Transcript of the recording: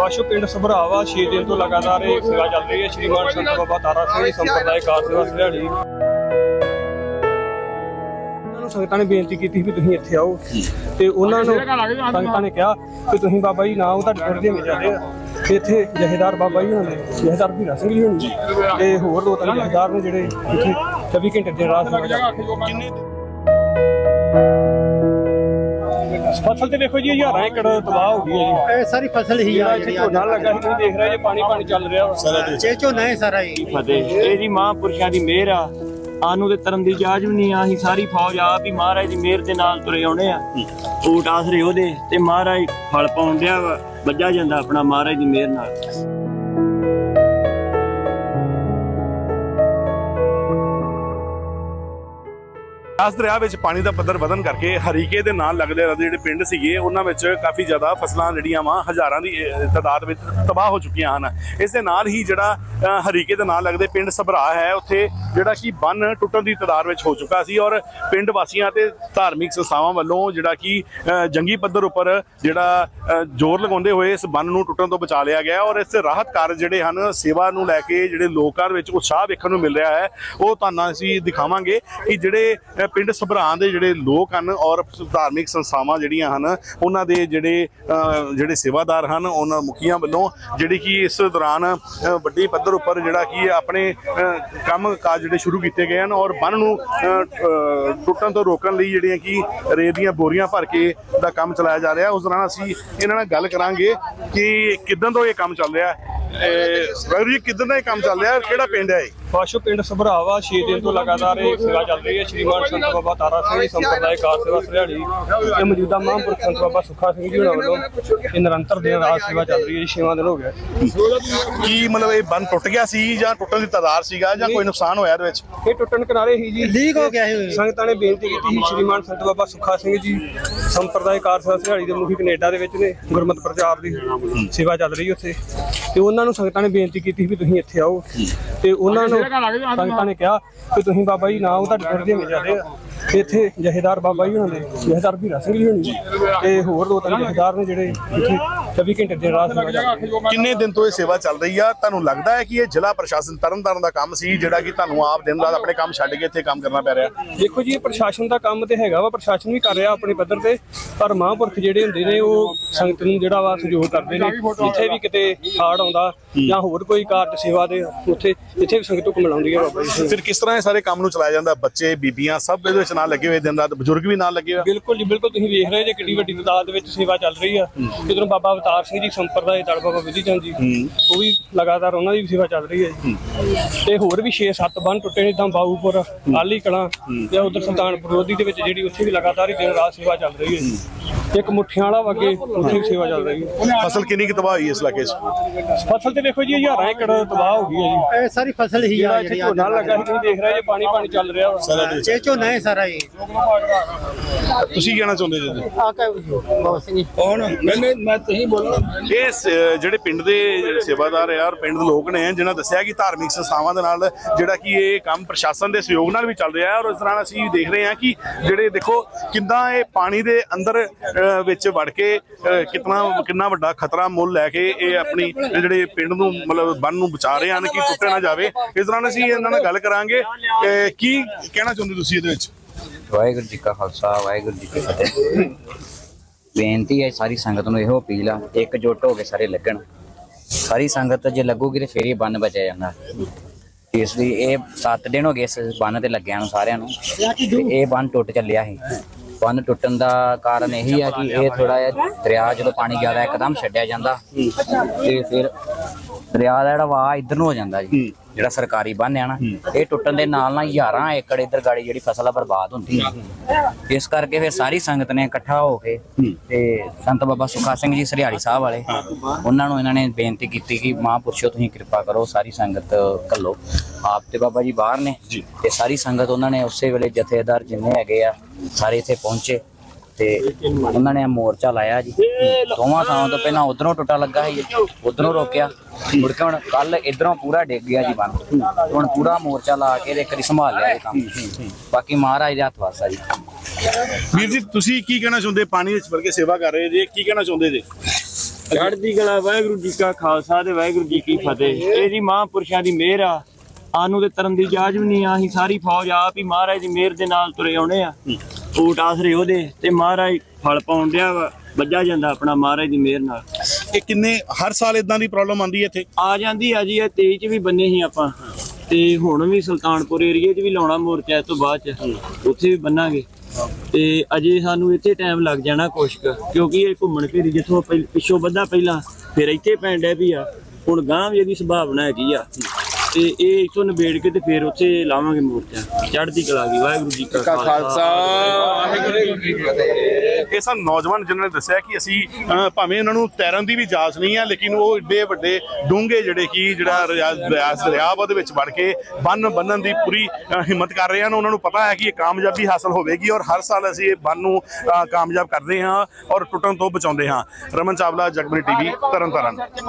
ਪਾਸ਼ੋ ਪਿੰਡ ਸਭਰਾਵਾ 6 ਦਿਨ ਤੋਂ ਲਗਾਤਾਰ ਇਹ ਸੇਵਾ ਚੱਲ ਰਹੀ ਹੈ। ਸ਼੍ਰੀਮਾਨ ਸੰਤ ਬਾਬਾ ਤਾਰਾ ਸਿੰਘ ਜੀ ਸੰਪਰਦਾਇ ਕਾਰ ਸੇਵਾ ਸਰਿਆੜੀ ਉਹਨਾਂ ਨੂੰ ਸੰਗਤਾਂ ਨੇ ਬੇਨਤੀ ਕੀਤੀ ਵੀ ਤੁਸੀਂ ਇੱਥੇ ਆਓ ਤੇ ਉਹਨਾਂ ਨੂੰ ਸੰਗਤਾਂ ਨੇ ਕਿਹਾ ਕਿ ਤੁਸੀਂ ਬਾਬਾ ਜੀ ਨਾ ਉਹ ਤੁਹਾਡੇ ਥੋੜੇ ਜਿਹੇ ਜਾਂਦੇ ਆ ਤੇ ਇੱਥੇ ਜਹੇਦਾਰ ਬਾਬਾ ਜੀ ਹੋਣੇ ਜਹੇਦਾਰ ਵੀਰਾ ਸਿੰਘ ਜੀ ਹੋਣੀ ਤੇ ਹੋਰ ਦੋ ਤਿੰਨ ਜਹੇਦਾਰ ਨੇ ਜਿਹੜੇ ਇੱਥੇ 24 ਘੰਟੇ ਦੇ ਰਾਤ ਕਰਦੇ ਕਿੰਨੇ ਫਸਲ ਤੇ ਦੇਖੋ ਜੀ ਹਜ਼ਾਰਾਂ ਏਕੜ ਤਬਾਹ ਹੋ ਗਈ ਹੈ ਜੀ। ਇਹ ਸਾਰੀ ਫਸਲ ਹੀ ਆ ਇੱਥੇ ਝੋਨਾ ਲੱਗਾ ਸੀ ਤੁਸੀਂ ਦੇਖ ਰਹੇ ਜੇ ਪਾਣੀ ਪਾਣੀ ਚੱਲ ਰਿਹਾ ਵਾ ਚੇ ਝੋਨਾ ਹੈ ਸਾਰਾ ਹੀ ਫਤਿਹ ਇਹ ਜੀ ਮਹਾਂਪੁਰਸ਼ਾਂ ਦੀ ਮਿਹਰ ਆ। ਆਨੂੰ ਤੇ ਤਰਨ ਦੀ ਜਾਜ ਵੀ ਨਹੀਂ ਆਹੀ ਸਾਰੀ ਫੌਜ ਆਪ ਹੀ ਮਹਾਰਾਜ ਦੀ ਮਿਹਰ ਦੇ ਨਾਲ ਤੁਰੇ ਆਉਣੇ ਆ। ਊਟ ਆਸਰੇ ਉਹਦੇ ਤੇ ਮਹਾਰਾਜ ਫਲ ਪਾਉਣ ਡਿਆ ਵਾ ਵੱਜਾ ਜਾਂਦਾ ਆਪਣਾ ਮਹਾਰਾਜ ਦੀ ਮਿਹਰ ਨਾਲ। ਬਿਆਸ ਦਰਿਆ ਵਿੱਚ ਪਾਣੀ ਦਾ ਪੱਧਰ ਵਧਣ ਕਰਕੇ ਹਰੀਕੇ ਦੇ ਨਾਲ ਲੱਗਦੇ ਜਿਹੜੇ ਪਿੰਡ ਸੀਗੇ, ਉਹਨਾਂ ਵਿੱਚ ਕਾਫੀ ਜ਼ਿਆਦਾ ਫਸਲਾਂ ਜਿਹੜੀਆਂ ਵਾ ਹਜ਼ਾਰਾਂ ਦੀ ਤਾਦਾਦ ਵਿੱਚ ਤਬਾਹ ਹੋ ਚੁੱਕੀਆਂ ਹਨ। ਇਸ ਦੇ ਨਾਲ ਹੀ ਜਿਹੜਾ ਹਰੀਕੇ ਦੇ ਨਾਲ ਲੱਗਦੇ ਪਿੰਡ ਸਭਰਾ ਹੈ, ਉੱਥੇ ਜਿਹੜਾ ਕਿ ਬੰਨ ਟੁੱਟਣ ਦੀ ਤਾਦਾਦ ਵਿੱਚ ਹੋ ਚੁੱਕਾ ਸੀ ਔਰ ਪਿੰਡ ਵਾਸੀਆਂ ਤੇ ਧਾਰਮਿਕ ਸੰਸਥਾਵਾਂ ਵੱਲੋਂ ਜਿਹੜਾ ਕਿ ਜੰਗੀ ਪੱਧਰ ਉੱਪਰ ਜਿਹੜਾ ਜ਼ੋਰ ਲਗਾਉਂਦੇ ਹੋਏ ਇਸ ਬੰਨ ਨੂੰ ਟੁੱਟਣ ਤੋਂ ਬਚਾ ਲਿਆ ਗਿਆ ਔਰ ਇਸ ਦੇ ਰਾਹਤ ਕਾਰਜ ਜਿਹੜੇ ਹਨ, ਸੇਵਾ ਨੂੰ ਲੈ ਕੇ ਜਿਹੜੇ ਲੋਕਾਂ ਦੇ ਵਿੱਚ ਉਤਸ਼ਾਹ ਵੇਖਣ ਨੂੰ ਮਿਲ ਰਿਹਾ ਹੈ, ਉਹ ਤੁਹਾਨੂੰ ਅਸੀਂ ਦਿਖਾਵਾਂਗੇ ਕਿ ਜਿਹੜੇ ਪਿੰਡ ਸਭਰਾਂ ਦੇ ਜਿਹੜੇ ਲੋਕ ਹਨ ਔਰ ਧਾਰਮਿਕ ਸੰਸਥਾਵਾਂ ਜਿਹੜੀਆਂ ਹਨ, ਉਹਨਾਂ ਦੇ ਜਿਹੜੇ ਜਿਹੜੇ ਸੇਵਾਦਾਰ ਹਨ, ਉਹਨਾਂ ਮੁਖੀਆਂ ਵੱਲੋਂ ਜਿਹੜੀ ਕਿ ਇਸ ਦੌਰਾਨ ਵੱਡੀ ਪੱਧਰ ਉੱਪਰ ਜਿਹੜਾ ਕਿ ਆਪਣੇ ਕੰਮ ਕਾਜ ਜਿਹੜੇ ਸ਼ੁਰੂ ਕੀਤੇ ਗਏ ਹਨ ਔਰ ਬੰਨ ਨੂੰ ਟੁੱਟਣ ਤੋਂ ਰੋਕਣ ਲਈ ਜਿਹੜੀਆਂ ਕਿ ਰੇਤ ਦੀਆਂ ਬੋਰੀਆਂ ਭਰ ਕੇ ਦਾ ਕੰਮ ਚਲਾਇਆ ਜਾ ਰਿਹਾ। ਉਸ ਦੌਰਾਨ ਅਸੀਂ ਇਹਨਾਂ ਨਾਲ ਗੱਲ ਕਰਾਂਗੇ ਕਿ ਕਿਦਾਂ ਤੋਂ ਇਹ ਕੰਮ ਚੱਲ ਰਿਹਾ ਹੈ। ਵੈਰੂ ਜੀ, ਕਿਦਾਂ ਦਾ ਇਹ ਕੰਮ ਚੱਲ ਰਿਹਾ ਕਿਹੜਾ ਪਿੰਡ ਹੈ ਇਹ? ਪਾਸ਼ੋ ਪਿੰਡ ਸਭਰਾਵਾ 6 ਦਿਨ ਤੋਂ ਲਗਾਤਾਰ ਇਹ ਸੇਵਾ ਚੱਲ ਰਹੀ ਹੈ। ਸ਼੍ਰੀਮਾਨ ਸੰਤ ਬਾਬਾ ਤਾਰਾ ਸਿੰਘ ਜੀ ਸੰਪਰਦਾਇ ਕਾਰ ਸੇਵਾ ਸਰਿਆੜੀ ਤੇ ਮੌਜੂਦਾ ਮਹਾਂਪੁਰਖ ਸੰਤ ਬਾਬਾ ਸੁੱਖਾ ਸਿੰਘ ਜੀ ਹੋਣਾ ਵੱਲੋਂ ਇਹ ਨਿਰੰਤਰ ਦਿਨ ਰਾਤ ਸੇਵਾ ਚੱਲ ਰਹੀ ਹੈ ਜੀ 6 ਦਿਨ ਹੋ ਗਏ ਕੀ ਮਤਲਬ ਇਹ ਬੰਨ ਟੁੱਟ ਗਿਆ ਸੀ ਜਾਂ ਟੁੱਟਣ ਦੀ ਤਾਦਾਰ ਸੀਗਾ ਜਾਂ ਕੋਈ ਨੁਕਸਾਨ ਹੋਇਆ ਇਹਦੇ ਵਿੱਚ? ਇਹ ਟੁੱਟਣ ਕਿਨਾਰੇ ਹੀ ਜੀ ਲੀਕ ਹੋ ਗਿਆ ਇਹ। ਸੰਗਤਾਂ ਨੇ ਬੇਨਤੀ ਕੀਤੀ ਸੀ ਸ਼੍ਰੀਮਾਨ ਸੰਤ ਬਾਬਾ ਸੁੱਖਾ ਸਿੰਘ ਜੀ ਸੰਪਰਦਾਇ ਕਾਰ ਸੇਵਾ ਸਰਿਆੜੀ ਦੇ ਮੁਖੀ ਕੈਨੇਡਾ ਦੇ ਵਿੱਚ ਨੇ ਗੁਰਮਤਿ ਪ੍ਰਚਾਰ ਦੀ ਸੇਵਾ ਚੱਲ ਰਹੀ ਉੱਥੇ। ਤੇ ਉਹਨਾਂ ਨੂੰ ਸੰਗਤਾਂ ਨੇ ਬੇਨਤੀ ਕੀਤੀ ਵੀ ਤੁਸੀਂ ਇੱਥੇ ਆਓ। ਤੇ ਉਹਨਾਂ ਨੂੰ ਸੰਗਤਾਂ ਨੇ ਕਿਹਾ ਕਿ ਤੁਸੀਂ ਬਾਬਾ ਜੀ ਨਾ ਉਹ ਤੁਹਾਡੇ ਥੋੜੇ ਜਿਹੇ ਜਾਂਦੇ ਆ। ਤੇ ਇੱਥੇ ਜਹੇਦਾਰ ਬਾਬਾ ਜੀ ਹੋਣੇ ਜਹੇਦਾਰ ਵੀਰਾ ਸਿੰਘ ਜੀ ਹੋਣੀ ਤੇ ਹੋਰ ਦੋ ਤਿੰਨ ਜਹੇਦਾਰ ਨੇ ਜਿਹੜੇ ਇੱਥੇ 24 ਘੰਟੇ ਦੇ ਰਾਤ ਕਿੰਨੇ ਦਿਨ ਤੋਂ ਇਹ ਸੇਵਾ ਚੱਲ ਰਹੀ ਆ ਤੁਹਾਨੂੰ ਲੱਗਦਾ ਹੈ ਕਿ ਇਹ ਜ਼ਿਲ੍ਹਾ ਪ੍ਰਸ਼ਾਸਨ ਤਰਨਤਾਰਨ ਦਾ ਕੰਮ ਸੀ ਜਿਹੜਾ ਕਿ ਤੁਹਾਨੂੰ ਆਪ ਦਿਨ ਰਾਤ ਆਪਣੇ ਕੰਮ ਛੱਡ ਕੇ ਇੱਥੇ ਕੰਮ ਕਰਨਾ ਪੈ ਰਿਹਾ ਦੇਖੋ ਜੀ ਇਹ ਪ੍ਰਸ਼ਾਸਨ ਦਾ ਕੰਮ ਤੇ ਹੈਗਾ ਵਾ ਪ੍ਰਸ਼ਾਸਨ ਵੀ ਕਰ ਰਿਹਾ ਆਪਣੇ ਪੱਧਰ ਤੇ ਪਰ ਮਹਾਂਪੁਰਖ ਜਿਹੜੇ ਹੁੰਦੇ ਨੇ ਉਹ ਸੰਗਤ ਨੂੰ ਜਿਹੜਾ ਵਾ ਸਹਿਯੋਗ ਕਰਦੇ ਨੇ ਇੱਥੇ ਵੀ ਕਿਤੇ ਹਾੜ ਆਉਂਦਾ ਜਾਂ ਹੋਰ ਕੋਈ ਕਾਰਜ ਸੇਵਾ ਦੇ ਉੱਥੇ ਇੱਥੇ ਵੀ ਸੰਗਤ ਹੁਕਮ ਲਾਉਂਦੀ ਹੈ ਬਾਬਾ ਜੀ ਫਿਰ ਕਿਸ ਤਰ੍ਹਾਂ ਇਹ ਸਾਰੇ ਕੰਮ ਨੂੰ ਚਲਾਇਆ ਜਾਂਦਾ ਬੱਚੇ ਬੀਬੀਆਂ ਸਭ ਇਹਦੇ ਵਿੱਚ ਨਾਲ ਲੱਗੇ ਹੋਏ ਦਿਨ ਰਾਤ ਬਜ਼ੁਰਗ ਵੀ ਨਾਲ ਲੱਗੇ ਹੋਏ ਬਿਲਕੁਲ ਜੀ ਬਿਲਕੁਲ ਤੁਸੀਂ ਵੇਖ ਰਹੇ ਜੇ ਕਿੰਨੀ ਵੱਡੀ ਤਾਦਾਦ ਵਿੱਚ ਸੇਵਾ ਚੱਲ ਰਹੀ ਆ ਜਦੋਂ ਬਾਬਾ ਅਵਤਾਰ ਸਿੰਘ ਜੀ ਸੰਪਰਦਾਇ ਤੜ ਬਾਬਾ ਵਿਧੀ ਚੰਦ ਜੀ। ਉਹ ਵੀ ਲਗਾਤਾਰ ਉਹਨਾਂ ਦੀ ਵੀ ਸੇਵਾ ਚੱਲ ਰਹੀ ਹੈ ਜੀ। ਤੇ ਹੋਰ ਵੀ 6-7 ਬੰਨ ਟੁੱਟੇ ਨੇ ਤਾਂ ਬਾਊਪੁਰ ਆਲੀ ਕਲਾਂ ਜਾਂ ਉਧਰ ਸੁਲਤਾਨਪੁਰ ਲੋਧੀ ਦੇ ਵਿੱਚ ਜਿਹੜੀ ਉੱਥੇ ਵੀ ਲਗਾਤਾਰ ਹੀ ਦਿਨ ਰਾਤ ਸੇਵਾ ਚੱਲ ਰਹੀ ਹੈ ਜੀ। ਇੱਕ ਮੁੱਠਿਆਂ ਵਾਲਾ ਵਗੇ ਉੱਥੇ ਵੀ ਸੇਵਾ ਚੱਲ ਰਹੀ ਹੈ। ਫਸਲ ਕਿੰਨੀ ਕੁ ਤਬਾਹ ਹੋਈ ਇਸ ਇਲਾਕੇ 'ਚ? ਫਸਲ ਤੇ ਦੇਖੋ ਜੀ ਹਜ਼ਾਰਾਂ ਏਕੜ ਤਬਾਹ ਹੋ ਗਈ ਹੈ ਜੀ। ਇਹ ਸਾਰੀ ਫਸਲ ਹੀ ਜਿਹੜਾ ਆ ਇੱਥੇ ਝੋਨਾ ਲੱਗਾ ਸੀ ਤੁਸੀਂ ਦੇਖ ਰਹੇ ਜੇ ਪਾਣੀ ਪਾਣੀ ਚੱਲ ਰਿਹਾ ਵਾ। ਚੇ ਝੋਨਾ ਹੈ ਸਾਰਾ ਹੀ ਤੁਸੀਂ ਕਹਿਣਾ ਚਾਹੁੰਦੇ ਜੀ ਆ ਕੇ ਬਹੁਤ ਸਿੰਘ ਇਹ ਸ- ਜਿਹੜੇ ਪਿੰਡ ਦੇ ਜਿਹੜੇ ਸੇਵਾਦਾਰ ਆ ਔਰ ਪਿੰਡ ਦੇ ਲੋਕ ਨੇ ਜਿਨ੍ਹਾਂ ਦੱਸਿਆ ਕਿ ਧਾਰਮਿਕ ਸੰਸਥਾਵਾਂ ਦੇ ਨਾਲ ਜਿਹੜਾ ਕਿ ਇਹ ਕੰਮ ਪ੍ਰਸ਼ਾਸਨ ਦੇ ਸਹਿਯੋਗ ਨਾਲ ਵੀ ਚੱਲ ਰਿਹਾ ਹੈ ਔਰ ਇਸ ਤਰ੍ਹਾਂ ਅਸੀਂ ਦੇਖ ਰਹੇ ਹਾਂ ਕਿ ਜਿਹੜੇ ਦੇਖੋ ਕਿੰਦਾ ਇਹ ਪਾਣੀ ਦੇ ਅੰਦਰ ਵਿੱਚ ਵੜ ਕੇ ਕਿਤਨਾ, ਕਿੰਨਾ ਵੱਡਾ ਖਤਰਾ ਮੁੱਲ ਲੈ ਕੇ ਇਹ ਆਪਣੀ ਜਿਹੜੇ ਪਿੰਡ ਨੂੰ, ਮਤਲਬ ਬੰਨ ਨੂੰ ਬਚਾ ਰਹੇ ਹਨ, ਕਿ ਟੁੱਟੇ ਨਾ ਜਾਵੇ। ਇਸ ਤਰ੍ਹਾਂ ਅਸੀਂ ਇਹਨਾਂ ਨਾਲ ਗੱਲ ਕਰਾਂਗੇ। ਕੀ ਕਹਿਣਾ ਚਾਹੁੰਦੇ ਤੁਸੀਂ ਇਹਦੇ ਵਿੱਚ? ਵਾਹਿਗੁਰੂ ਜੀ ਕਾ ਖਾਲਸਾ, ਵਾਹਿਗੁਰੂ ਜੀ ਕੀ ਫਤਿਹ। ਬੇਨਤੀ ਹੈ ਸਾਰੀ ਸੰਗਤ ਨੂੰ ਇਹੋ ਅਪੀਲ ਆ, ਇਕਜੁੱਟ ਹੋ ਕੇ ਸਾਰੇ ਲੱਗਣ। ਸਾਰੀ ਸੰਗਤ ਜੇ ਲੱਗੂਗੀ ਤੇ ਫੇਰ ਹੀ ਬੰਨ ਬਚਿਆ ਜਾਂਦਾ। ਇਸ ਲਈ ਇਹ 7 ਦਿਨ ਹੋ ਗਏ ਇਸ ਬੰਨ ਤੇ ਲੱਗਿਆਂ ਨੂੰ ਸਾਰਿਆਂ ਨੂੰ। ਇਹ ਬੰਨ ਟੁੱਟ ਚੱਲਿਆ ਸੀ। ਬੰਨ ਟੁੱਟਣ ਦਾ ਕਾਰਨ ਇਹੀ ਆ ਕਿ ਇਹ ਥੋੜਾ ਜਿਹਾ ਦਰਿਆ ਜਦੋਂ ਪਾਣੀ ਜ਼ਿਆਦਾ ਇੱਕਦਮ ਛੱਡਿਆ ਜਾਂਦਾ ਤੇ ਫਿਰ ਦਰਿਆ ਦਾ ਜਿਹੜਾ ਵਾਹ ਇੱਧਰ ਨੂੰ ਹੋ ਜਾਂਦਾ ਜੀ। ਜਿਹੜਾ ਸਰਕਾਰੀ ਬੰਨ ਆ ਨਾ ਇਹ ਟੁੱਟਣ ਦੇ ਨਾਲ ਨਾਲ 11 ਏਕੜ ਇੱਧਰ ਗਾੜੀ ਜਿਹੜੀ ਫਸਲ ਆ ਬਰਬਾਦ ਹੁੰਦੀ ਹੈ। ਇਸ ਕਰਕੇ ਫਿਰ ਸਾਰੀ ਸੰਗਤ ਨੇ ਇਕੱਠਾ ਹੋ ਕੇ ਤੇ ਸੰਤ ਬਾਬਾ ਸੁਖਾ ਸਿੰਘ ਜੀ ਸਰਿਆੜੀ ਸਾਹਿਬ ਵਾਲੇ ਉਹਨਾਂ ਨੂੰ ਇਹਨਾਂ ਨੇ ਬੇਨਤੀ ਕੀਤੀ ਕਿ ਮਹਾਂਪੁਰਸ਼ੋ ਤੁਸੀਂ ਕਿਰਪਾ ਕਰੋ ਸਾਰੀ ਸੰਗਤ ਘੱਲੋ। ਆਪ ਤੇ ਬਾਬਾ ਜੀ ਬਾਹਰ ਨੇ ਤੇ ਸਾਰੀ ਸੰਗਤ ਉਹਨਾਂ ਨੇ ਉਸੇ ਵੇਲੇ ਜਥੇਦਾਰ ਜਿੰਨੇ ਹੈਗੇ ਆ ਸਾਰੇ ਇੱਥੇ ਪਹੁੰਚੇ। ਤੇ ਉਹਨਾਂ ਨੇ ਮੋਰਚਾ ਲਾਇਆ ਜੀ। ਦੋਵਾਂ ਥਾਵਾਂ ਤੋਂ ਪਹਿਲਾਂ ਉਧਰੋਂ ਟੁੱਟਾ ਲੱਗਾ ਸੀ ਉਧਰੋਂ ਰੋਕਿਆ। ਮੁੜ ਕੇ ਹੁਣ ਕੱਲ ਇਧਰੋਂ ਪੂਰਾ ਡਿੱਗ ਗਿਆ ਜੀ ਬੰਨ ਹੁਣ ਪੂਰਾ ਮੋਰਚਾ ਲਾ ਕੇ ਤੇ ਕਰੀ ਸੰਭਾਲ ਲਿਆ ਇਹ ਕੰਮ। ਬਾਕੀ ਮਹਾਰਾਜ ਦੇ ਹੱਥ ਵਾਸਾ ਜੀ। ਵੀਰ ਜੀ ਤੁਸੀਂ ਕੀ ਕਹਿਣਾ ਚਾਹੁੰਦੇ? ਪਾਣੀ ਵਿੱਚ ਕੇ ਸੇਵਾ ਕਰ ਰਹੇ ਜੀ ਕੀ ਕਹਿਣਾ ਚਾਹੁੰਦੇ ਜੀ? ਚੜ੍ਹਦੀ ਕਲਾ ਵਾਹਿਗੁਰੂ ਜੀ ਕਾ ਖਾਲਸਾ ਤੇ ਵਾਹਿਗੁਰੂ ਜੀ ਕੀ ਫਤਿਹ। ਇਹ ਜੀ ਮਹਾਂਪੁਰਸ਼ਾਂ ਦੀ ਮਿਹਰ ਆ। ਆਨੂੰ ਤੇ ਤਰਨ ਦੀ ਜਾਜ ਵੀ ਨਹੀਂ ਆ। ਅਸੀਂ ਸਾਰੀ ਫੌਜ ਆਪ ਹੀ ਮਹਾਰਾਜ ਦੀ ਮਿਹਰ ਦੇ ਨਾਲ ਤੁਰੇ ਆਉਣੇ ਆ। ਊਟ ਆਸਰੇ ਉਹਦੇ ਤੇ ਮਹਾਰਾਜ ਫਲ ਪਾਉਣ ਡਿਆ ਵਾ ਵੱਜਾ ਜਾਂਦਾ ਆਪਣਾ ਮਹਾਰਾਜ ਦੀ ਮਿਹਰ ਨਾਲ। ਇਹ ਕਿੰਨੇ ਹਰ ਸਾਲ ਇਦਾਂ ਦੀ ਪ੍ਰੋਬਲਮ ਆਉਂਦੀ ਹੈ ਇੱਥੇ? ਆ ਜਾਂਦੀ ਆ ਜੀ ਇਹ 23 ਚ ਵੀ ਬੰਨੇ ਸੀ ਆਪਾਂ। ਤੇ ਹੁਣ ਵੀ ਸੁਲਤਾਨਪੁਰ ਏਰੀਏ 'ਚ ਵੀ ਲਾਉਣਾ ਮੋਰਚਾ ਇਸ ਤੋਂ ਬਾਅਦ ਚ। ਉੱਥੇ ਵੀ ਬੰਨਾਂਗੇ। ਤੇ ਅਜੇ ਸਾਨੂੰ ਇੱਥੇ ਟਾਈਮ ਲੱਗ ਜਾਣਾ ਕੁਛ ਕਿਉਂਕਿ ਇਹ ਘੁੰਮਣ ਘੇਰੀ ਜਿੱਥੋਂ ਪਿੱਛੋਂ ਵੱਧਾ ਪਹਿਲਾਂ ਫਿਰ ਇੱਥੇ ਪੈਣ ਡਿਆ ਵੀ ਆ। ਹੁਣ ਗਾਂ ਵੀ ਇਹਦੀ ਸੰਭਾਵਨਾ ਹੈਗੀ ਆ। ਤੇ ਇਹ ਇਥੋਂ ਨਿਬੇੜ ਕੇ ਤੇ ਫਿਰ ਉੱਥੇ ਲਾਵਾਂਗੇ ਮੋਰਚਾ ਚੜ੍ਹਦੀ ਕਲਾ ਦੀ ਵਾਹਿਗੁਰੂ ਜੀ ਕਾ ਖਾਲਸਾ। ਇਹ ਸਨ ਨੌਜਵਾਨ ਜਿਨ੍ਹਾਂ ਨੇ ਦੱਸਿਆ ਕਿ ਅਸੀਂ ਭਾਵੇਂ ਉਹਨਾਂ ਨੂੰ ਤੈਰਨ ਦੀ ਵੀ ਜਾਚ ਨਹੀਂ ਹੈ ਲੇਕਿਨ ਉਹ ਏਡੇ ਵੱਡੇ ਡੂੰਘੇ ਜਿਹੜੇ ਕਿ ਜਿਹੜਾ ਰਿਆਜ਼ ਰਿਆਜ਼ ਦਰਿਆ ਵਾ ਉਹਦੇ ਵਿੱਚ ਵੜ ਕੇ ਬੰਨ ਬੰਨਣ ਦੀ ਪੂਰੀ ਹਿੰਮਤ ਕਰ ਰਹੇ ਹਨ। ਉਹਨਾਂ ਨੂੰ ਪਤਾ ਹੈ ਕਿ ਇਹ ਕਾਮਯਾਬੀ ਹਾਸਲ ਹੋਵੇਗੀ ਔਰ ਹਰ ਸਾਲ ਅਸੀਂ ਇਹ ਬੰਨ ਨੂੰ ਕਾਮਯਾਬ ਕਰਦੇ ਹਾਂ ਔਰ ਟੁੱਟਣ ਤੋਂ ਬਚਾਉਂਦੇ ਹਾਂ। ਰਮਨ ਚਾਵਲਾ ਜਗਬਨੀ ਟੀਵੀ ਤਰਨਤਾਰਨ